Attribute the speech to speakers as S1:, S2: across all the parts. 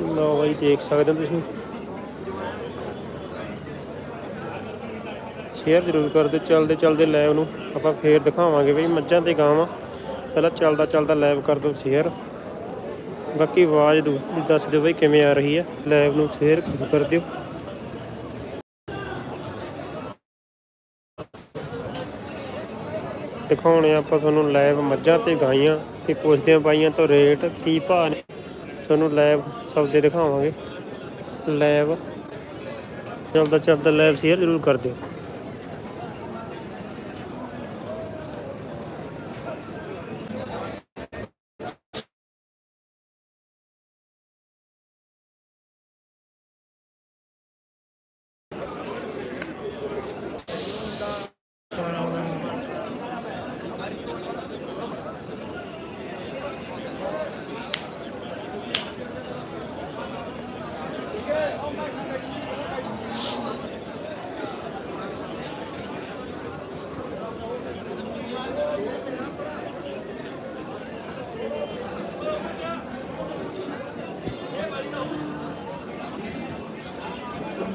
S1: ਲਓ ਬਾਈ, ਦੇਖ ਸਕਦੇ ਹੋ ਤੁਸੀਂ। ਸ਼ੇਅਰ ਜ਼ਰੂਰ ਕਰ ਦਿਓ, ਚੱਲਦੇ ਚੱਲਦੇ ਲਾਈਵ ਨੂੰ। ਆਪਾਂ ਫੇਰ ਦਿਖਾਵਾਂਗੇ ਬਈ, ਮੱਝਾਂ ਤੇ ਗਾਵਾਂ। ਪਹਿਲਾਂ ਚੱਲਦਾ ਚੱਲਦਾ ਲਾਈਵ ਕਰ ਦਿਓ ਸ਼ੇਅਰ ਬਾਕੀ ਆਵਾਜ਼ ਦੂ- ਦੱਸ ਦਿਓ ਬਈ, ਕਿਵੇਂ ਆ ਰਹੀ ਹੈ। ਲਾਈਵ ਨੂੰ ਸ਼ੇਅਰ ਕਰ ਦਿਓ। ਦਿਖਾਉਣੇ ਆਪਾਂ ਤੁਹਾਨੂੰ ਲਾਈਵ ਮੱਝਾਂ ਤੇ ਗਾਈਆਂ ਤੇ ਪੁੱਛਦੇ ਆ ਬਾਈਆਂ ਤੋਂ ਰੇਟ ਕੀ ਭਾਅ ਨੇ। ਤੁਹਾਨੂੰ ਲਾਈਵ ਸੌਦੇ ਦਿਖਾਵਾਂਗੇ। ਲੈਬ ਚਲਦਾ ਚਲਦਾ ਲੈਬ ਸ਼ੇਅਰ ਜ਼ਰੂਰ ਕਰ ਦਿਓ।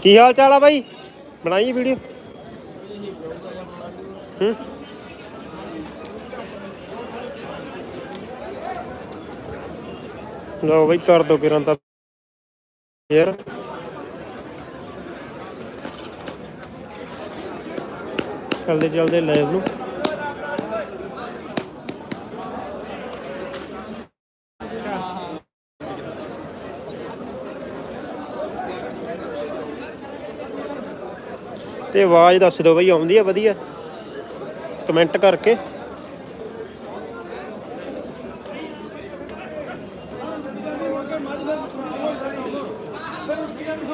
S1: ਕੀ ਹਾਲ ਚਾਲ ਆ ਬਾਈ? ਬਣਾਈ ਵੀਡੀਓ ਹੂੰ? ਲਓ ਬਾਈ, ਕਰ ਦੋ ਕਿਰਾਂ ਤਾਂ। ਯਾਰ। ਚੱਲਦੇ ਚੱਲਦੇ ਲਾਈਵ ਨੂੰ ਤੇ ਆਵਾਜ਼ ਦੱਸ ਦਿਓ ਬਈ, ਆਉਂਦੀ ਆ ਵਧੀਆ। ਕਮੈਂਟ ਕਰਕੇ।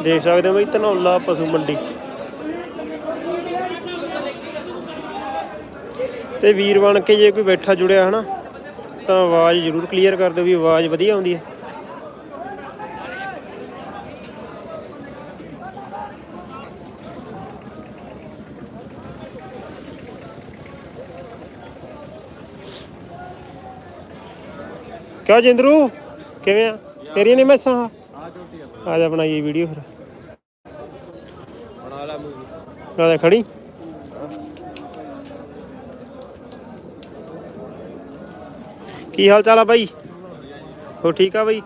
S1: ਦੇਖ ਸਕਦੇ ਹੋ ਬਈ, ਧਨੌਲਾ ਪਸ਼ੂ ਮੰਡੀ। ਤੇ ਵੀਰ ਬਣ ਕੇ ਜੇ ਕੋਈ ਬੈਠਾ ਜੁੜਿਆ ਹਨਾ, ਤਾਂ ਆਵਾਜ਼ ਜ਼ਰੂਰ ਕਲੀਅਰ ਕਰ ਦਿਓ ਵੀ ਆਵਾਜ਼ ਵਧੀਆ ਆਉਂਦੀ ਹੈ। ਕਿਉਂ ਜਿੰਦਰੂ? ਕਿਵੇਂ ਆ? ਤੇਰੀਆਂ ਨੇ ਮੈਸਾਂ ਆ ਆ ਜਾ ਬਣਾਈਏ ਵੀਡੀਓ ਫਿਰ।
S2: ਬਣਾ ਲਾ ਮੂਵੀ
S1: ਆ ਜਾ ਖੜੀ। ਕੀ ਹਾਲ ਚਾਲ ਆ ਬਾਈ? ਹੋ ਠੀਕ ਆ ਬਾਈ?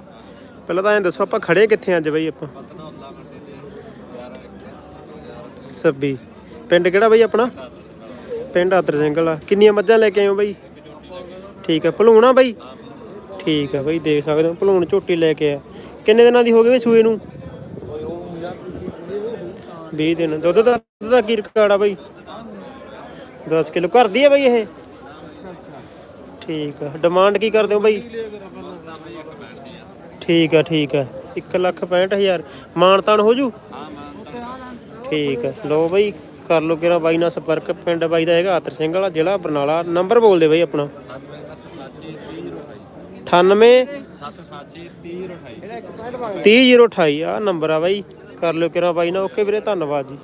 S1: ਪਹਿਲਾਂ ਤਾਂ ਐਂ ਦੱਸੋ, ਆਪਾਂ ਖੜੇ ਕਿੱਥੇ ਅੱਜ ਬਾਈ ਆਪਾਂ?
S2: ਪਤਨਾ
S1: ਸੱਬੀ। ਪਿੰਡ ਕਿਹੜਾ ਬਾਈ ਆਪਣਾ? ਪਿੰਡ ਆਦਰ ਸਿੰਘਲ ਆ। ਕਿੰਨੀਆਂ ਮੱਝਾਂ ਲੈ ਕੇ ਆਏ ਬਾਈ? ਠੀਕ ਆ। ਭਲੂਣਾ ਬਾਈ? ਠੀਕ ਆ ਬਾਈ, ਦੇਖ ਸਕਦੇ ਹੋ, ਭਲੂਣ ਝੋਟੀ ਲੈ ਕੇ ਆ ਕਿੰਨੇ ਦਿਨਾਂ ਦੀ ਹੋ ਗਈ ਬਈ ਸੂਏ ਨੂੰ?
S2: ਓਏ
S1: 20 ਦਿਨ। ਦੁੱਧ ਦਾ ਦੁੱਧ ਦਾ ਕੀ ਰਿਕਾਰਡ ਆ ਬਾਈ? 10 ਕਿਲੋ। ਘਰ ਦੀ ਆ ਬਾਈ ਇਹ? ਠੀਕ ਆ। ਡਿਮਾਂਡ ਕੀ ਕਰਦੇ ਹੋ ਬਈ? ਠੀਕ ਆ ਠੀਕ ਆ। 1 ਲੱਖ 65000 ਮਾਨਤਾਨ ਹੋ ਜੂ?
S2: ਹਾਂ
S1: ਠੀਕ ਆ। ਲੋ ਬਾਈ, ਕਰ ਲੋ ਕਿਰਾ ਬਾਈ ਨਾਲ ਸੰਪਰਕ। ਪਿੰਡ ਬਾਈ ਦਾ ਹੈਗਾ, ਆਤਰ ਸਿੰਘ ਵਾਲਾ ਜ਼ਿਲ੍ਹਾ ਬਰਨਾਲਾ। ਨੰਬਰ ਬੋਲ ਦੇ ਬਾਈ ਆਪਣਾ। 98 30028 ਆ ਨੰਬਰ ਆ ਬਾਈ। ਕਰ ਲਿਓ ਕਿਰਾ ਬਾਈ ਨਾਲ। ਓਕੇ ਵੀਰੇ, ਧੰਨਵਾਦ ਜੀ।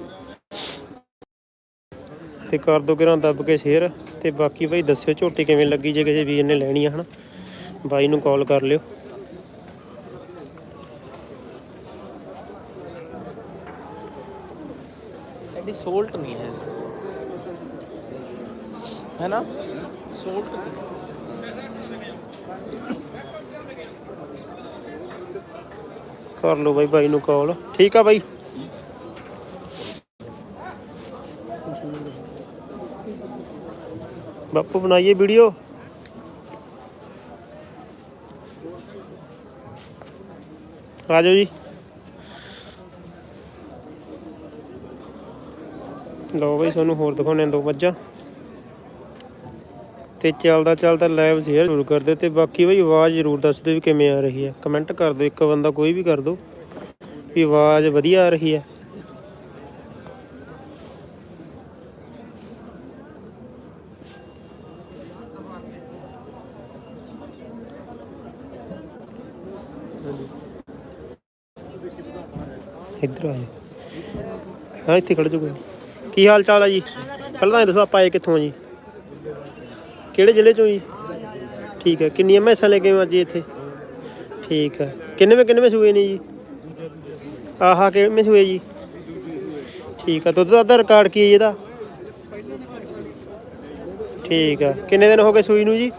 S1: ਤੇ ਕਰ ਦੋ ਕਿਰਾ ਦੱਬ ਕੇ ਸ਼ੇਅਰ ਤੇ ਬਾਕੀ ਬਾਈ ਦੱਸਿਓ ਝੋਟੀ ਕਿਵੇਂ ਲੱਗੀ, ਜੇ ਕਿਸੇ ਵੀਰ ਨੇ ਲੈਣੀ ਆ, ਹਨਾ। ਬਾਈ ਨੂੰ ਕਾਲ ਕਰ ਲਿਓ।
S2: ਐਡੀ ਸੋਲਟ ਨਹੀਂ ਹੈ। ਹੈ ਨਾ? ਸੋਲਟ
S1: ਕਰ ਲਓ ਬਾਈ ਬਾਈ ਨੂੰ ਕਾਲ ਠੀਕ ਆ ਬਾਈ? ਬਾਪੂ, ਬਣਾਈਏ ਵੀਡੀਓ ਆ ਜਾਓ ਜੀ। ਲਓ ਬਈ, ਤੁਹਾਨੂੰ ਹੋਰ ਦਿਖਾਉਣੇ ਦੋ ਮੱਝਾਂ। ਤੇ ਚੱਲਦਾ ਚੱਲਦਾ ਲਾਈਵ ਸ਼ੇਅਰ ਜ਼ਰੂਰ ਕਰ ਦਿਓ ਤੇ ਬਾਕੀ ਬਈ ਆਵਾਜ਼ ਜ਼ਰੂਰ ਦੱਸ ਦਿਓ ਵੀ ਕਿਵੇਂ ਆ ਰਹੀ ਹੈ। ਕਮੈਂਟ ਕਰ ਦਿਓ, ਇੱਕ ਬੰਦਾ ਕੋਈ ਵੀ ਕਰ ਦਿਓ ਵੀ ਆਵਾਜ਼ ਵਧੀਆ ਆ ਰਹੀ ਹੈ। ਇੱਧਰ ਆ ਹਾਂ, ਇੱਥੇ ਖੜ ਜਾਓ ਕੋਈ। ਕੀ ਹਾਲ ਚਾਲ ਆ ਜੀ? ਪਹਿਲਾਂ ਤਾਂ ਇਹ ਦੱਸੋ ਆਪਾਂ ਆਏ ਕਿੱਥੋਂ ਆ ਜੀ? ਕਿਹੜੇ ਜ਼ਿਲ੍ਹੇ ਚੋਂ ਜੀ? ਠੀਕ ਹੈ, ਕਿੰਨੀਆਂ ਮੈਸਾਂ ਲੈ ਕੇ ਆਏ ਅੱਜ ਜੀ ਇੱਥੇ? ਠੀਕ ਆ ਕਿੰਨੇ ਕਿੰਨੇ ਸੂਏ ਨੇ ਜੀ? ਆਹਾ ਕਿੰਨੇ ਸੂਏ ਜੀ? ਠੀਕ ਆ ਦੁੱਧ ਦਾ ਅੱਧਾ ਰਿਕਾਰਡ ਕੀ ਹੈ ਜੀ ਇਹਦਾ? ਠੀਕ ਆ ਕਿੰਨੇ ਦਿਨ ਹੋ ਗਏ ਸੂਈ ਨੂੰ ਜੀ?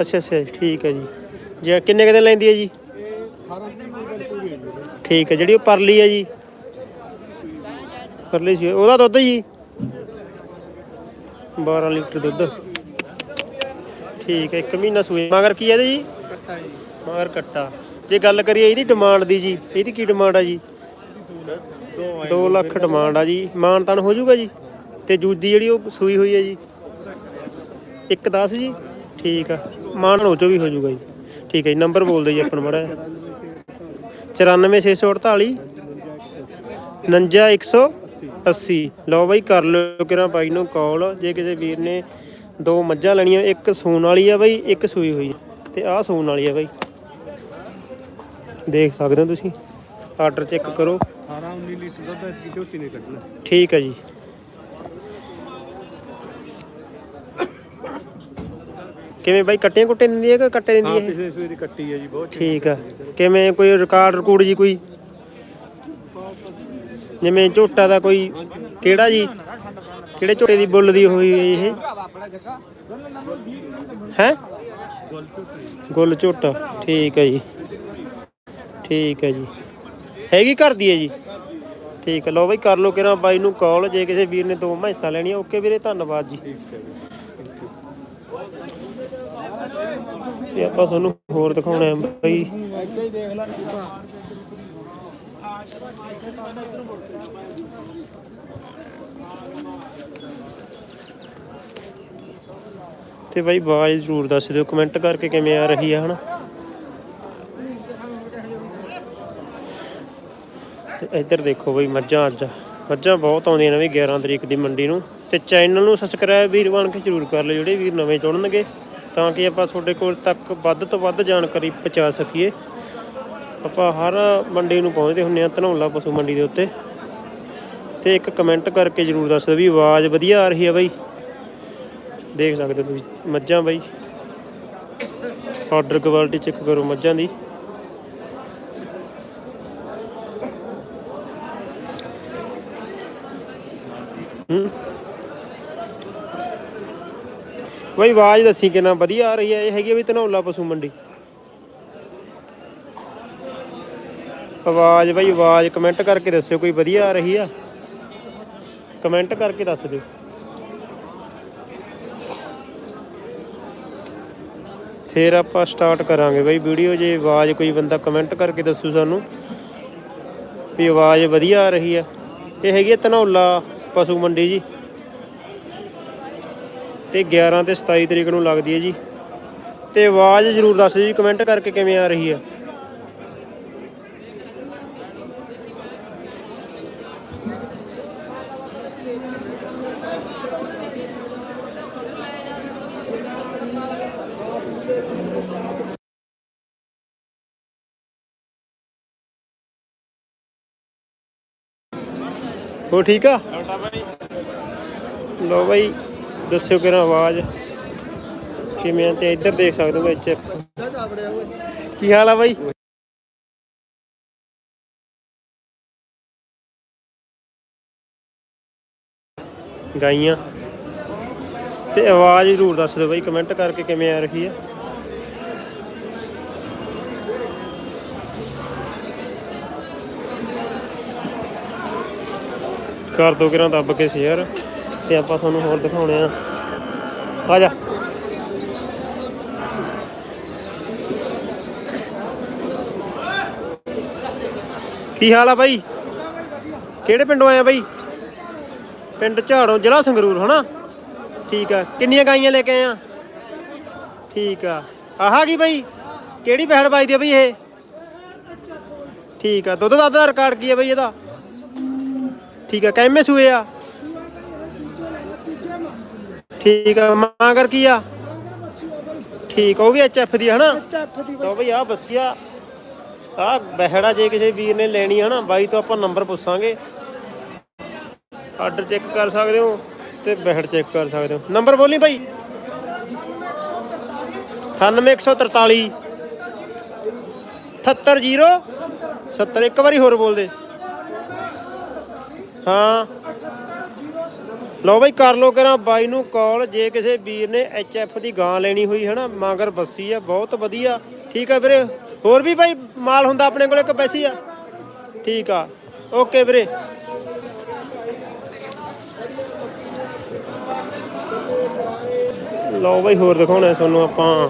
S1: ਅੱਛਾ ਅੱਛਾ ਠੀਕ ਹੈ ਜੀ। ਜੇ ਕਿੰਨੇ ਕੁ ਦਿਨ ਲੈਂਦੀ ਹੈ ਜੀ?
S3: 18 ਤਰੀਕ ਨੂੰ ਗੱਲ ਪੂਰੀ ਹੈ ਜੀ
S1: ਠੀਕ ਹੈ, ਜਿਹੜੀ ਉਹ ਪਰਲੀ ਹੈ ਜੀ। ਪਰਲੀ ਸੀ ਉਹਦਾ ਦੁੱਧ ਜੀ? 12 ਲੀਟਰ ਦੁੱਧ। ਠੀਕ ਹੈ, ਇੱਕ ਮਹੀਨਾ ਸੂਏ। ਮਗਰ ਕੀ ਹੈ ਇਹਦੇ ਜੀ?
S3: ਕੱਟਾ ਜੀ
S1: ਮਗਰ ਕੱਟਾ। ਜੇ ਗੱਲ ਕਰੀਏ ਇਹਦੀ ਡਿਮਾਂਡ ਦੀ ਜੀ, ਇਹਦੀ ਕੀ ਡਿਮਾਂਡ ਆ ਜੀ?
S3: ਦੋ
S1: 2 ਲੱਖ ਡਿਮਾਂਡ ਆ ਜੀ। ਮਾਨ ਤਾਨ ਹੋ ਜਾਊਗਾ ਜੀ। ਤੇ ਜੂਦੀ ਜਿਹੜੀ ਉਹ ਸੂਈ ਹੋਈ ਹੈ ਜੀ। ਇੱਕ 10 ਜੀ। ਠੀਕ ਆ। ਮਾਨ ਹੋ ਚੋ ਵੀ ਹੋ ਜਾਊਗਾ ਜੀ। ਠੀਕ ਹੈ ਜੀ, ਨੰਬਰ ਬੋਲ ਦਿਓ ਜੀ ਆਪਣਾ ਮੜਾ 94648 59180 ਲਓ ਬਾਈ ਕਰ ਲਿਓ ਕਿਰਾਂ ਬਾਈ ਨੂੰ ਕਾਲ ਜੇ ਕਿਸੇ ਵੀਰ ਨੇ ਦੋ ਮੱਝਾਂ ਲੈਣੀਆਂ ਇੱਕ ਸੂਣ ਵਾਲੀ ਆ ਬਾਈ ਇੱਕ ਸੂਈ ਹੋਈ ਤੇ ਆਹ ਸੂਣ ਵਾਲੀ ਆ ਬਾਈ। ਦੇਖ ਸਕਦੇ ਹੋ ਤੁਸੀਂ। ਆਰਡਰ ਚੈੱਕ ਕਰੋ।
S3: 18 19 ਲੀਟਰ ਦੁੱਧ ਇਸ ਦੀ ਝੋਟੀ ਨੇ ਕੱਢਣਾ।
S1: ਠੀਕ ਹੈ ਜੀ। ਕਿਵੇਂ ਬਾਈ ਕੱਟੀਆਂ ਕੁੱਟੇ ਦਿੰਦੀ ਹੈ ਕਿ ਕੱਟੇ ਦਿੰਦੀ
S3: ਹਾਂ
S1: ਹੈ?
S3: ਪਿਛਲੇ ਸੂਏ ਦੀ ਕੱਟੀ ਹੈ ਜੀ ਬਹੁਤ
S1: ਠੀਕ ਆ। ਕਿਵੇਂ ਕੋਈ ਰਿਕਾਰਡ ਰਿਕੂਡ ਜੀ ਕੋਈ? ਜਿਵੇਂ ਝੋਟਾ ਦਾ ਕੋਈ ਕਿਹੜਾ ਜੀ? ਕਿਹੜੇ ਝੋਟੇ ਦੀ ਬੁੱਲ ਦੀ ਹੋਈ ਇਹ? ਹੈ?
S3: ਗੁੱਲ ਝੋਟਾ।
S1: ਠੀਕ ਹੈ ਜੀ। ਠੀਕ ਹੈ ਜੀ। ਹੈਗੀ ਘਰ ਦੀ ਹੈ ਜੀ? ਠੀਕ ਹੈ। ਲਓ ਬਾਈ, ਕਰ ਲੋ ਕਿਰਾਂ ਬਾਈ ਨੂੰ ਕਾਲ ਜੇ ਕਿਸੇ ਵੀਰ ਨੇ ਦੋ ਮਹਿਸਾ ਲੈਣੀਆਂ, ਓਕੇ ਵੀਰੇ, ਧੰਨਵਾਦ ਜੀ
S3: ਜੀ।
S1: ਤੇ ਆਪਾਂ ਤੁਹਾਨੂੰ ਹੋਰ ਦਿਖਾਉਣਾ ਹੈ ਬਾਈ। ਤੇ ਬਾਈ ਆਵਾਜ਼ ਜ਼ਰੂਰ ਦੱਸ ਦਿਓ ਕਮੈਂਟ ਕਰਕੇ ਕਿਵੇਂ ਆ ਰਹੀ ਆ, ਹਨਾ? ਤੇ ਇੱਧਰ ਦੇਖੋ ਬਈ ਮੱਝਾਂ ਅੱਜ। ਮੱਝਾਂ ਬਹੁਤ ਆਉਂਦੀਆਂ ਨੇ ਵੀ 11 ਤਰੀਕ ਦੀ ਮੰਡੀ ਨੂੰ। ਤੇ ਚੈਨਲ ਨੂੰ ਸਬਸਕ੍ਰਾਈਬ ਵੀਰ ਬਣ ਕੇ ਜ਼ਰੂਰ ਕਰ ਲਿਓ, ਜਿਹੜੇ ਵੀਰ ਨਵੇਂ ਜੁੜਨਗੇ ਤਾਂ ਕਿ ਆਪਾਂ ਤੁਹਾਡੇ ਕੋਲ ਤੱਕ ਵੱਧ ਤੋਂ ਵੱਧ ਜਾਣਕਾਰੀ ਪਹੁੰਚਾ ਸਕੀਏ। ਆਪਾਂ ਹਰ ਮੰਡੀ ਨੂੰ ਪਹੁੰਚਦੇ ਹੁੰਨੇ ਆ ਧਨੌਲਾ ਪਸ਼ੂ ਮੰਡੀ ਦੇ ਉੱਤੇ। ਤੇ ਇੱਕ ਕਮੈਂਟ ਕਰਕੇ ਜ਼ਰੂਰ ਦੱਸ ਦਿਓ ਵੀ ਆਵਾਜ਼ ਵਧੀਆ ਆ ਰਹੀ ਹੈ ਬਾਈ। ਦੇਖ ਸਕਦੇ ਹੋ ਤੁਸੀਂ ਮੱਝਾਂ ਬਾਈ। ਆਰਡਰ ਕੁਆਲਿਟੀ ਚੈੱਕ ਕਰੋ ਮੱਝਾਂ ਦੀ। ਹੂੰ। ਬਈ ਆਵਾਜ਼ ਦੱਸੀ ਕਿੰਨਾ ਵਧੀਆ ਆ ਰਹੀ ਹੈ ਇਹ ਹੈਗੀ ਆ ਵੀ ਧਨੌਲਾ ਪਸ਼ੂ ਮੰਡੀ। ਆਵਾਜ਼ ਬਾਈ, ਆਵਾਜ਼ ਕਮੈਂਟ ਕਰਕੇ ਦੱਸਿਓ ਕੋਈ ਵਧੀਆ ਆ ਰਹੀ ਆ। ਕਮੈਂਟ ਕਰਕੇ ਦੱਸ ਦਿਓ। ਫਿਰ ਆਪਾਂ ਸਟਾਰਟ ਕਰਾਂਗੇ ਬਈ ਵੀਡੀਓ, ਜੇ ਆਵਾਜ਼ ਕੋਈ ਬੰਦਾ ਕਮੈਂਟ ਕਰਕੇ ਦੱਸੂ ਸਾਨੂੰ ਵੀ ਆਵਾਜ਼ ਵਧੀਆ ਆ ਰਹੀ ਆ। ਇਹ ਹੈਗੀ ਹੈ ਧਨੌਲਾ ਪਸ਼ੂ ਮੰਡੀ ਜੀ। ਤੇ 11 ਤੇ 27 ਤਰੀਕ ਨੂੰ ਲੱਗਦੀ ਹੈ ਜੀ। ਤੇ ਆਵਾਜ਼ ਜ਼ਰੂਰ ਦੱਸ ਦਿਓ ਜੀ ਕਮੈਂਟ ਕਰਕੇ ਕਿਵੇਂ ਆ ਰਹੀ ਆ। ਹੋ ਠੀਕ ਆ? ਲੋ ਬਾਈ। ਦੱਸਿਓ ਕਿਹੜਾ ਆਵਾਜ਼। ਕਿਵੇਂ ਆ ਤੇ ਇੱਧਰ ਦੇਖ ਸਕਦੇ ਹੋ ਵਿੱਚ। ਕੀ ਹਾਲ ਆ ਬਾਈ? ਗਾਈਆਂ। ਤੇ ਆਵਾਜ਼ ਜ਼ਰੂਰ ਦੱਸ ਦਿਓ ਬਾਈ ਕਮੈਂਟ ਕਰਕੇ ਕਿਵੇਂ ਆ ਰਹੀ ਹੈ ਕਰ ਦੋ ਕਿਰਾਂ ਦੱਬ ਕੇ ਸ਼ੇਅਰ ਤੇ ਆਪਾਂ ਤੁਹਾਨੂੰ ਹੋਰ ਦਿਖਾਉਣੇ ਆ। ਆ ਜਾ। ਕੀ ਹਾਲ ਆ ਬਾਈ? ਕਿਹੜੇ ਪਿੰਡੋਂ ਆਏ ਆ ਬਾਈ? ਪਿੰਡ ਝਾੜੋਂ, ਜ਼ਿਲ੍ਹਾ ਸੰਗਰੂਰ, ਹਨਾ? ਠੀਕ ਆ। ਕਿੰਨੀਆਂ ਗਾਈਆਂ ਲੈ ਕੇ ਆਏ ਆ? ਠੀਕ ਆ। ਆਹਾ ਕੀ ਬਾਈ? ਕਿਹੜੀ ਬਹਿੜ ਬਾਈ ਦੀ ਆ ਬਈ ਇਹ? ਠੀਕ ਆ। ਦੁੱਧ ਦੱਧ ਦਾ ਰਿਕਾਰਡ ਕੀ ਆ ਬਈ ਇਹਦਾ? ਠੀਕ ਆ ਕਿੰਨੇ ਸੂਏ ਆ? ਠੀਕ ਆ ਮਾਂ ਕਰ ਕੀ ਆ? ਠੀਕ, ਉਹ ਵੀ ਐਚਐਫ ਦੀ ਹੈ ਹਨਾ? ਲਓ ਬਈ ਆ ਬੱਸੀਆ ਆ ਬਹਿੜਾ ਜੇ ਕਿਸੇ ਵੀਰ ਨੇ ਲੈਣੀ ਹੈ ਨਾ ਬਾਈ ਤੋਂ ਆਪਾਂ ਨੰਬਰ ਪੁੱਛਾਂਗੇ। ਆਰਡਰ ਚੈੱਕ ਕਰ ਸਕਦੇ ਹੋ ਤੇ ਬਹਿੜ ਚੈੱਕ ਕਰ ਸਕਦੇ ਹੋ। ਨੰਬਰ ਬੋਲੀ ਬਾਈ। 98143 780 70 ਇੱਕ ਵਾਰੀ ਹੋਰ ਬੋਲ ਦੇ। ਹਾਂ। ਲਓ ਬਾਈ, ਕਰ ਲੋ ਕਰਾਂ ਬਾਈ ਨੂੰ ਕਾਲ ਜੇ ਕਿਸੇ ਵੀਰ ਨੇ ਐਚ ਐਫ ਦੀ ਗਾਂ ਲੈਣੀ ਹੋਈ ਹੈ ਨਾ ਮਾਂਗਰ ਬੱਸੀ ਆ, ਬਹੁਤ ਵਧੀਆ। ਠੀਕ ਆ ਵੀਰੇ? ਹੋਰ ਵੀ ਬਾਈ ਮਾਲ ਹੁੰਦਾ ਆਪਣੇ ਕੋਲ, ਇੱਕ ਬੈਸੀ ਆ? ਠੀਕ ਆ। ਓਕੇ ਵੀਰੇ। ਲਓ ਬਾਈ, ਹੋਰ ਦਿਖਾਉਣਾ ਤੁਹਾਨੂੰ ਆਪਾਂ।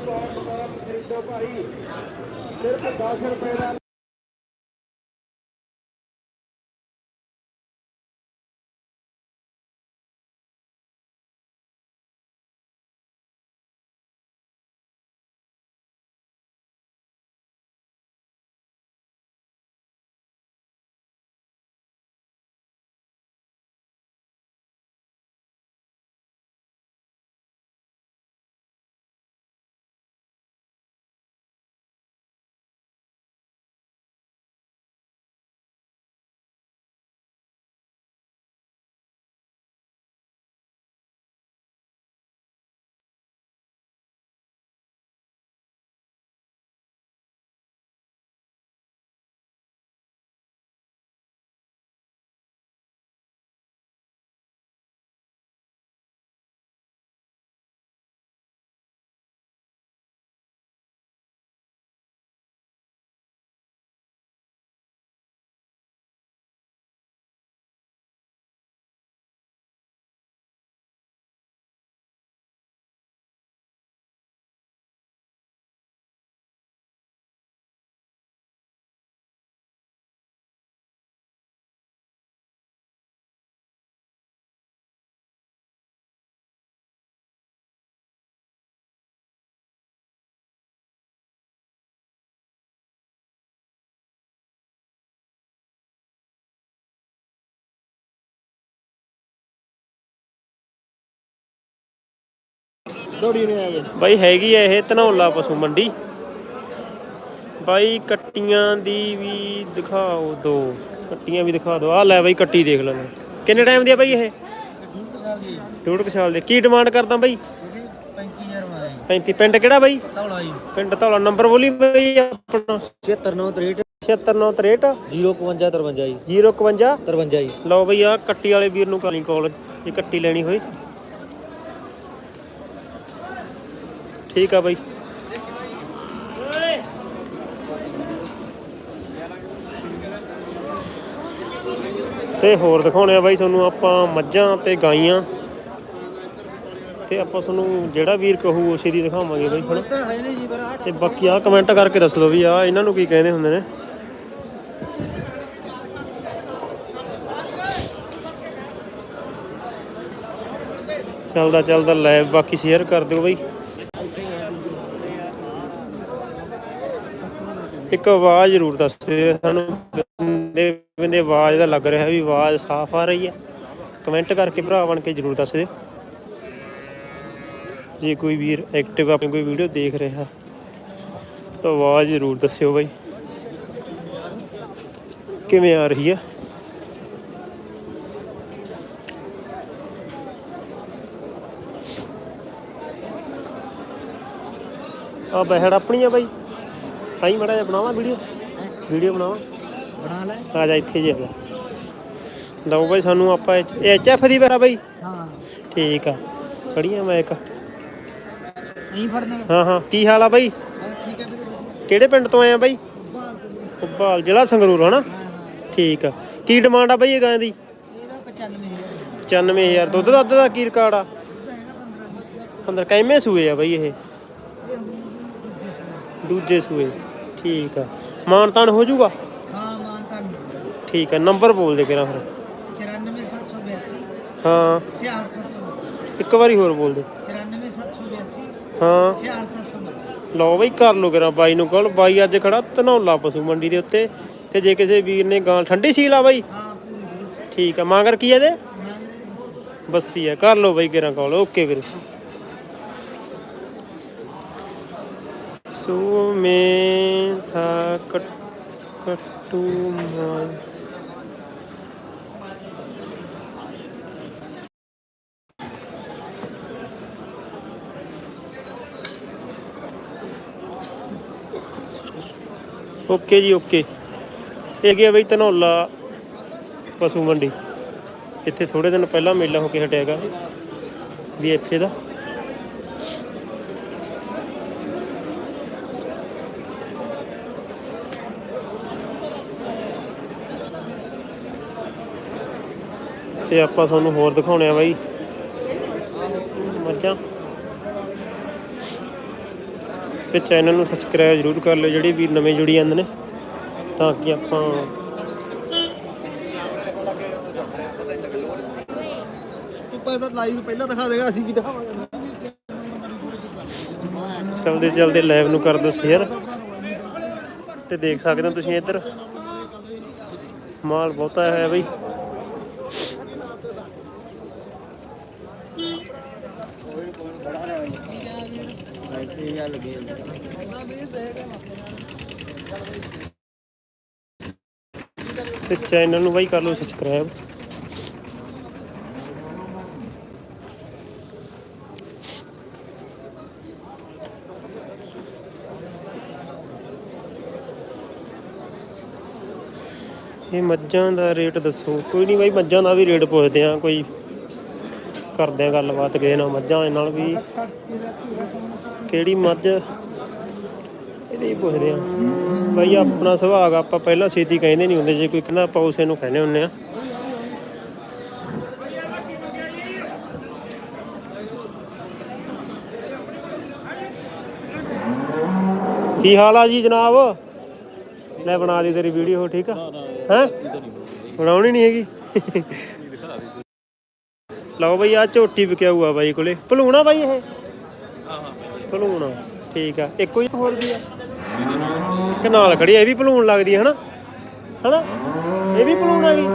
S3: ਦੌੜੀ ਨਹੀਂ ਆਵੇ
S1: ਬਾਈ ਹੈਗੀ ਆ ਇਹ ਧਨੌਲਾ ਪਸ਼ੂ ਮੰਡੀ। ਬਾਈ ਕੱਟੀਆਂ ਦੀ ਵੀ ਦਿਖਾਓ ਦੋ। ਕੱਟੀਆਂ ਵੀ ਦਿਖਾ ਦਿਓ ਆ ਲੈ ਬਾਈ ਕੱਟੀ ਦੇਖ ਲੈਣਾ। ਕਿੰਨੇ ਟਾਈਮ ਦੀ ਆ ਬਾਈ ਇਹ? ਡੂਢ ਕੁ ਸਾਲ ਦੇ। ਕੀ ਡਿਮਾਂਡ ਕਰਦਾ ਬਾਈ?
S2: 35000 ਵਾਲਾ
S1: 35 ਪਿੰਡ ਕਿਹੜਾ ਬਾਈ?
S2: ਤੌਲਾ ਜੀ
S1: ਪਿੰਡ ਧੌਲਾ। ਨੰਬਰ ਬੋਲੀ ਬਾਈ ਆਪਣਾ।
S2: 76963
S1: 76963
S2: 05153 ਜੀ।
S1: 051
S2: 53 ਜੀ।
S1: ਲਓ ਬਈ ਆ ਕੱਟੀ ਵਾਲੇ ਵੀਰ ਨੂੰ ਕਾਲੀ ਕਾਲ ਇਹ ਕੱਟੀ ਲੈਣੀ ਹੋਈ। ਠੀਕ ਆ ਬਾਈ। ਤੇ ਹੋਰ ਦਿਖਾਉਣੇ ਆ ਬਾਈ ਤੁਹਾਨੂੰ ਆਪਾਂ ਮੱਝਾਂ ਤੇ ਗਾਈਆਂ। ਤੇ ਆਪਾਂ ਤੁਹਾਨੂੰ ਜਿਹੜਾ ਵੀਰ ਕਹੂ ਉਸੇ ਦੀ ਦਿਖਾਵਾਂਗੇ ਬਾਈ ਹੁਣ ਤੇ ਬਾਕੀ ਆ ਕਮੈਂਟ ਕਰਕੇ ਦੱਸ ਦਿਓ ਵੀ ਆ ਇਹਨਾਂ ਨੂੰ ਕੀ ਕਹਿੰਦੇ ਹੁੰਦੇ ਨੇ। ਚੱਲਦਾ ਚੱਲਦਾ ਲਾਈਵ ਬਾਕੀ ਸ਼ੇਅਰ ਕਰ ਦਿਓ ਬਈ। ਇੱਕ ਆਵਾਜ਼ ਜ਼ਰੂਰ ਦੱਸ ਦਿਓ ਸਾਨੂੰ। ਦੇ ਬੰਦੇ ਆਵਾਜ਼ ਦਾ ਲੱਗ ਰਿਹਾ ਵੀ ਆਵਾਜ਼ ਸਾਫ਼ ਆ ਰਹੀ ਹੈ। ਕਮੈਂਟ ਕਰਕੇ ਭਰਾ ਬਣ ਕੇ ਜ਼ਰੂਰ ਦੱਸ ਦਿਓ। ਜੇ ਕੋਈ ਵੀਰ ਐਕਟਿਵ ਆਪਣੀ ਕੋਈ ਵੀਡੀਓ ਦੇਖ ਰਿਹਾ, ਤਾਂ ਆਵਾਜ਼ ਜ਼ਰੂਰ ਦੱਸਿਓ ਬਾਈ। ਕਿਵੇਂ ਆ ਰਹੀ ਹੈ ਆ ਬਹਿੜ ਆਪਣੀ ਆ ਬਾਈ। ਆਈ ਮੜਾ ਜਿਹਾ ਬਣਾਵਾ ਵੀਡੀਓ? ਵੀਡੀਓ ਬਣਾਵਾ?
S2: ਬਣਾ ਲੈ।
S1: ਆ ਜਾ ਇੱਥੇ ਜੇ। ਲਓ ਬਾਈ ਸਾਨੂੰ ਆਪਾਂ ਇਹ ਐਚ ਐਫ ਦੀ ਬਰਾ ਬਾਈ।
S2: ਹਾਂ।
S1: ਠੀਕ ਆ। ਖੜੀਆਂ ਮੈਂ ਇੱਕ।
S2: ਨਹੀਂ ਫੜਨਾ
S1: ਹਾਂ ਹਾਂ। ਕੀ ਹਾਲ ਆ ਬਾਈ?
S2: ਠੀਕ ਹੈ ਵੀਰੇ
S1: ਕਿਹੜੇ ਪਿੰਡ ਤੋਂ ਆਏ ਆ ਬਾਈ? ਭੋਪਾਲ ਜ਼ਿਲ੍ਹਾ ਸੰਗਰੂਰ ਹਨਾ? ਠੀਕ ਆ। ਕੀ ਡਿਮਾਂਡ ਆ ਬਾਈ ਇਹ ਗਾਂ ਦੀ?
S2: ਇਹਦਾ 95000
S1: 95000 ਦੁੱਧ ਦਾ ਅੱਧ ਦਾ ਕੀ ਰਿਕਾਰਡ ਆ?
S2: ਇਹਦਾ ਹੈਗਾ 15
S1: 15 ਕੈਮੇ ਸੂਏ ਆ ਬਾਈ ਇਹ?
S2: ਦੂਜੇ
S1: ਸੂਏ। ਠੀਕ ਆ। ਮਾਨਤਾਨ ਹੋ ਜਾਊਗਾ?
S2: ਹਾਂ ਮਾਨ ਤਾਂ
S1: ਠੀਕ ਆ ਨੰਬਰ ਬੋਲ ਦੇ ਕਿਰਾ ਫਿਰ?
S2: 94782
S1: ਹਾਂ।
S2: 6700
S1: ਇੱਕ ਵਾਰੀ ਹੋਰ ਬੋਲ ਦੇ।
S2: 94782
S1: ਹਾਂ।
S2: 6700
S1: ਲਓ ਬਈ ਕਰ ਲੋ ਕਿਰਾ ਬਾਈ ਨੂੰ ਕੋਲ। ਬਾਈ ਅੱਜ ਖੜਾ ਧਨੌਲਾ ਪਸ਼ੂ ਮੰਡੀ ਦੇ ਉੱਤੇ। ਤੇ ਜੇ ਕਿਸੇ ਵੀਰ ਨੇ ਗਾਂ ਠੰਡੀ ਸੀਲ ਆ ਬਾਈ?
S2: ਹਾਂ ਪੂਰੀ
S1: ਠੀਕ ਆ ਮਾਂਗਰ ਕੀ ਇਹਦੇ?
S2: ਮੈਂ
S1: ਬੱਸੀ ਆ। ਕਰ ਲੋ ਬਾਈ ਕਿਰਾ ਕਾਲ। ਓਕੇ ਵੀਰੇ। ਸੋ ਮੈਂ ਥਾ ਕਟ ਕਟੂ ਮਾਲ ਓਕੇ ਜੀ ਓਕੇ ਇਹ ਗਿਆ ਬਈ ਧਨੌਲਾ ਪਸ਼ੂ ਮੰਡੀ। ਇੱਥੇ ਥੋੜੇ ਦਿਨ ਪਹਿਲਾਂ ਮੇਲਾ ਹੋ ਕੇ ਹਟਿਆਗਾ ਵੀ ਇੱਥੇ ਦਾ ਤੇ ਆਪਾਂ ਤੁਹਾਨੂੰ ਹੋਰ ਦਿਖਾਉਣੇ ਆ ਬਾਈ। ਮੱਝਾਂ। ਤੇ ਚੈਨਲ ਨੂੰ ਸਬਸਕ੍ਰਾਈਬ ਜ਼ਰੂਰ ਕਰ ਲਿਓ ਜਿਹੜੇ ਵੀ ਨਵੇਂ ਜੁੜੀ ਜਾਂਦੇ ਨੇ ਤਾਂ ਕਿ ਆਪਾਂ
S3: ਪਹਿਲਾਂ ਲਾਈਵ ਪਹਿਲਾਂ ਦਿਖਾ ਦੇਗਾ ਅਸੀਂ ਕੀ ਦਿਖਾਵਾਂਗੇ।
S1: ਚਲਦੇ ਚਲਦੇ ਲਾਈਵ ਨੂੰ ਕਰ ਦਿਓ ਸ਼ੇਅਰ ਤੇ ਦੇਖ ਸਕਦੇ ਹੋ ਤੁਸੀਂ ਇੱਧਰ। ਮਾਲ ਬਹੁਤਾ ਹੈ ਬਈ। ਤੇ ਚੈਨਲ ਨੂੰ ਬਾਈ ਕਰ ਲਓ ਸਬਸਕ੍ਰਾਈਬ ਇਹ ਮੱਝਾਂ ਦਾ ਰੇਟ ਦੱਸੋ। ਕੋਈ ਨਹੀਂ ਬਾਈ ਮੱਝਾਂ ਦਾ ਵੀ ਰੇਟ ਪੁੱਛਦੇ ਆ ਕੋਈ ਕਰਦੇ ਆ ਗੱਲਬਾਤ, ਕਿਸੇ ਨਾਲ ਮੱਝਾਂ ਦੇ ਨਾਲ ਵੀ। ਕਿਹੜੀ ਮੱਝ? ਇਹਦੇ ਪੁੱਛਦੇ ਆ। ਬਾਈ ਆਪਣਾ ਸੁਭਾਗ ਆਪਾਂ ਪਹਿਲਾਂ ਛੇਤੀ ਕਹਿੰਦੇ ਨਹੀਂ ਹੁੰਦੇ, ਜੇ ਕੋਈ ਕਹਿੰਦਾ ਆਪਾਂ ਉਸੇ ਨੂੰ ਕਹਿੰਦੇ ਹੁੰਦੇ ਆ। ਕੀ ਹਾਲ ਆ ਜੀ ਜਨਾਬ? ਲੈ ਬਣਾ ਦੀ ਤੇਰੀ ਵੀਡੀਓ, ਠੀਕ ਆ? ਹੈ? ਬਣਾਉਣੀ ਨਹੀਂ ਹੈਗੀ? ਲਓ ਬਈ ਆ ਝੋਟੀ ਵਿਕਿਆ ਹੁਆ ਬਾਈ ਕੋਲੇ। ਭਲੂਣਾ ਬਾਈ ਇਹ? ਭਲੂਣਾ ਠੀਕ ਆ। ਇੱਕੋ ਹੀ ਹੋਰ ਵੀ ਆ? ਇੱਕ ਨਾਲ ਖੜੀ ਆ, ਇਹ ਵੀ ਭਲੂਣ ਲੱਗਦੀ ਹੈ ਹਨਾ? ਹਨਾ? ਇਹ ਵੀ ਭਲੂਣ ਆ ਗਈ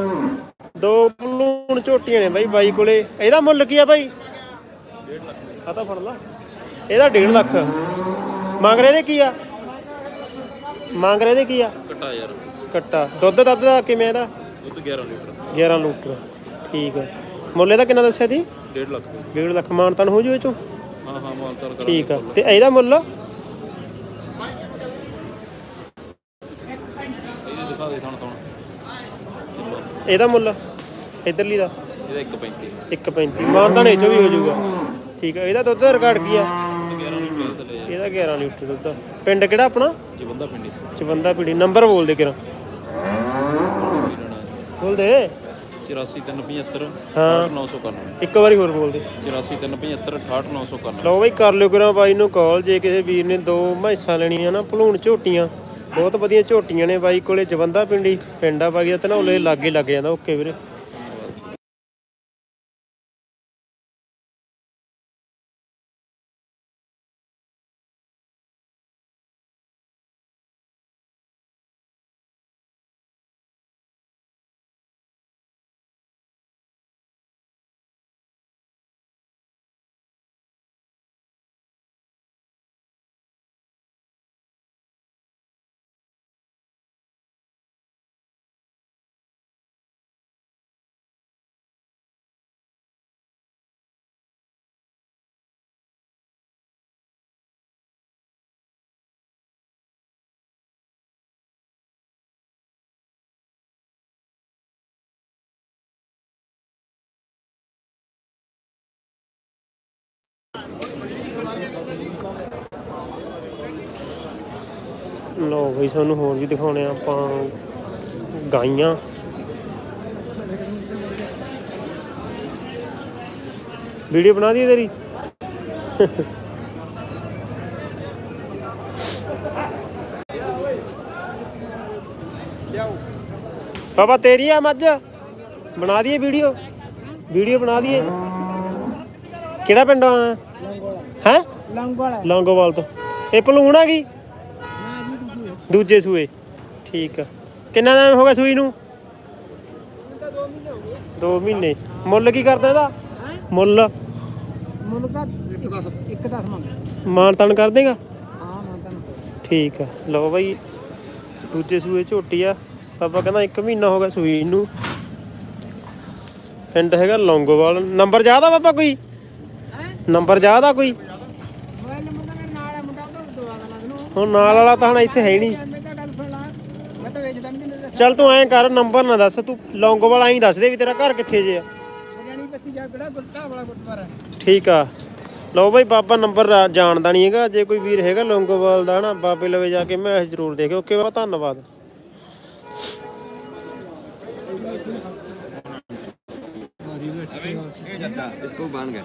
S1: ਦੋ ਭਲੂਣ ਝੋਟੀਆਂ ਨੇ ਬਾਈ ਬਾਈ ਕੋਲੇ। ਇਹਦਾ ਮੁੱਲ ਕੀ ਆ ਬਾਈ? 1.5 ਲੱਖ। ਆ ਤਾਂ ਫੜ ਲਾ। ਇਹਦਾ 1.5 ਲੱਖ। ਮੰਗ ਰਹੇ ਦੇ ਕੀ ਆ? ਮੰਗ ਰਹੇ ਦੇ ਕੀ ਆ?
S4: ਘਟਾ ਯਾਰ।
S1: ਕੱਟਾ। ਦੁੱਧ ਦੱਧ ਦਾ ਕਿਵੇਂ ਇਹਦਾ?
S4: ਦੁੱਧ 11 ਲੀਟਰ।
S1: 11 ਲੀਟਰ। ਠੀਕ ਹੈ ਮੁੱਲ ਇਹਦਾ ਕਿੰਨਾ ਦੱਸਿਆ ਦੀ
S4: 1.5 ਲੱਖ ਰੁਪਏ
S1: 1.5 ਲੱਖ। ਮਾਨਤਨ ਹੋ ਜੂ ਇਹ ਚੋਂ?
S4: ਹਾਂ ਹਾਂ ਮਾਲਤਾਰ ਕਰ
S1: ਠੀਕ ਆ। ਤੇ ਇਹਦਾ ਮੁੱਲ?
S4: ਇਹ ਦਿਖਾ ਦੇ
S1: ਇਹਦਾ ਮੁੱਲ? ਇਧਰਲੀ ਦਾ?
S4: ਇਹਦਾ 1.35
S1: 1.35 ਮਾਨਤਨ ਇਹ ਚੋਂ ਵੀ ਹੋ ਜਾਊਗਾ ਠੀਕ ਆ। ਇਹਦਾ ਦੁੱਧ ਦਾ ਰਿਕਾਰਡ ਕੀ ਆ?
S4: 11 ਲੀਟਰ ਥੱਲੇ ਯਾਰ
S1: ਇਹਦਾ 11 ਲੀਟਰ ਦੁੱਧ ਆ। ਪਿੰਡ ਕਿਹੜਾ ਆਪਣਾ?
S4: ਜਵੰਦਾ ਪਿੰਡੀ
S1: ਚਵੰਦਾ ਪੀੜੀ ਨੰਬਰ ਬੋਲ ਦੇ ਕਿਰਾ ਬੋਲ ਦੇ
S4: 84375
S1: ਹਾਂ।
S4: 68991
S1: ਇੱਕ ਵਾਰੀ ਹੋਰ ਬੋਲ ਦੇ
S4: 84375 68991
S1: ਲਓ ਬਈ ਕਰ ਲਿਓ ਕਿਰਾ ਬਾਈ ਨੂੰ ਕਾਲ ਜੇ ਕਿਸੇ ਵੀਰ ਨੇ ਦੋ ਮੈਸਾਂ ਲੈਣੀਆਂ ਨਾ ਭਲੂਣ ਝੋਟੀਆਂ। ਬਹੁਤ ਵਧੀਆ ਝੋਟੀਆਂ ਨੇ ਬਾਈ ਕੋਲੇ ਜਵੰਦਾ ਪਿੰਡੀ ਪਿੰਡਾ ਬਾਗੀ ਦਾ ਧਨੌਲੇ ਲਾਗੇ ਲੱਗ ਜਾਂਦਾ ਓਕੇ ਵੀਰੇ। ਲਓ ਬਈ ਤੁਹਾਨੂੰ ਹੋਰ ਵੀ ਦਿਖਾਉਣੇ ਆ ਆਪਾਂ ਗਾਈਆਂ। ਵੀਡੀਓ ਬਣਾ ਦਈਏ ਤੇਰੀ? ਬਾਬਾ ਤੇਰੀ ਆ ਮੱਝ? ਬਣਾ ਦਈਏ ਵੀਡੀਓ। ਵੀਡੀਓ ਬਣਾ ਦਈਏ। ਕਿਹੜਾ ਪਿੰਡ ਆ? ਹੈ?
S2: ਲੰਗੋਲਾ
S1: ਲੌਂਗੋਵਾਲ ਤੋਂ। ਇਹ ਭਲੂਣ ਆ ਗਈ ਦੂਜੇ ਸੂਏ। ਠੀਕ ਆ। ਕਿੰਨਾ ਟਾਈਮ ਹੋ ਗਿਆ ਸੂਈ ਨੂੰ? 2 ਮਹੀਨੇ ਮੁੱਲ ਕੀ ਕਰਦਾ ਇਹਦਾ? ਮੁੱਲ।
S2: ਇੱਕ ਦਸ ਇੱਕ ਦਸ ਮੰਗ।
S1: ਮਾਨ ਤਾਨ ਕਰ ਦੇਗਾ?
S2: ਹਾਂ ਮੰਗਦਾ ਨਾ
S1: ਠੀਕ ਆ। ਲਓ ਬਾਈ ਦੂਜੇ ਸੂਏ ਝੋਟੀ ਆ। ਬਾਬਾ ਕਹਿੰਦਾ 1 ਮਹੀਨਾ ਹੋ ਗਿਆ ਸੂਈ ਨੂੰ। ਪਿੰਡ ਹੈਗਾ ਲੌਂਗੋਵਾਲ। ਨੰਬਰ ਜ਼ਿਆਦਾ ਬਾਬਾ ਕੋਈ? ਨੰਬਰ ਜ਼ਿਆਦਾ ਕੋਈ
S2: ਮੋਬਾਈਲ ਨੰਬਰ ਦਾ ਮੇਰੇ ਨਾਲ ਹੈ ਮੁੰਡਾ ਉਹ ਦਵਾ ਦੇਣਾ ਇਹਨੂੰ
S1: ਹੁਣ ਨਾਲ ਵਾਲਾ ਤਾਂ ਹੁਣ ਇੱਥੇ ਹੈ ਹੀ ਨਹੀਂ
S2: ਮੈਂ ਤਾਂ ਗੱਲ ਫੜ ਲਾਂ ਮੈਂ ਤਾਂ ਵੇਚਦਾ ਨਹੀਂ ਮੇਰੇ
S1: ਚੱਲ ਤੂੰ ਐਂ ਕਰ ਨੰਬਰ ਨਾ ਦੱਸ ਤੂੰ ਲੌਂਗੋਵਾਲ ਆਈ ਦੱਸ ਦੇ ਵੀ ਤੇਰਾ ਘਰ ਕਿੱਥੇ ਜੇ ਆ
S2: ਹਰਿਆਣੀ ਬੱਤੀ ਜਾ ਕਿਹੜਾ ਗੁਰਤਾ ਵਾਲਾ ਗੁਰਦੁਆਰਾ
S1: ਠੀਕ ਆ ਲਓ ਬਾਈ ਬਾਬਾ ਨੰਬਰ ਰਾ- ਜਾਣਦਾ ਨਹੀਂ ਹੈਗਾ ਜੇ ਕੋਈ ਵੀਰ ਹੈਗਾ ਲੌਂਗੋਵਾਲ ਦਾ ਨਾ ਬਾਬੇ ਲਵੇ ਜਾ ਕੇ ਮੈਂ ਜ਼ਰੂਰ ਦੇਖਿਓ ਓਕੇ ਬਾਬਾ ਧੰਨਵਾਦ
S5: इसको बांध गए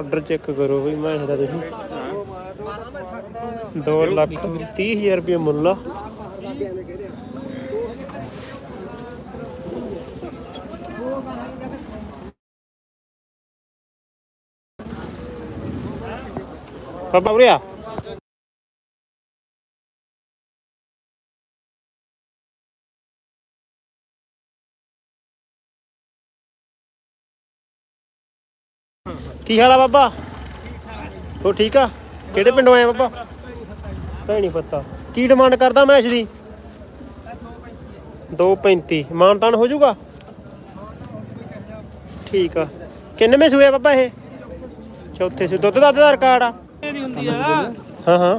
S1: ਆਰਡਰ ਚੈੱਕ ਕਰੋ ਬਈ ਮੈਂ ਇਹਦਾ ਤੁਸੀਂ 2 ਲੱਖ 30 ਹਜ਼ਾਰ ਰੁਪਏ ਮੁੱਲ ਆ। ਬਾਬਾ ਉਰੇ ਆ। ਕੀ ਹਾਲ ਆ ਬਾਬਾ? ਹੋ ਠੀਕ ਆ? ਕਿਹੜੇ ਪਿੰਡੋਂ ਆਇਆ ਬਾਬਾ? ਤਾਂ ਨਹੀਂ ਪਤਾ। ਕੀ ਡਿਮਾਂਡ ਕਰਦਾ ਮੈਚ ਦੀ? 235 ਮਾਨਤਾਨ ਹੋ ਜਾਊਗਾ? ਠੀਕ ਆ। ਕਿੰਨਵੇਂ ਸੂਏ ਬਾਬਾ ਇਹ? ਚੌਥੇ ਸੂ ਦੁੱਧ ਦਾ ਆਧਾਰ ਕਾਰਡ ਆ? ਹਾਂ ਹਾਂ।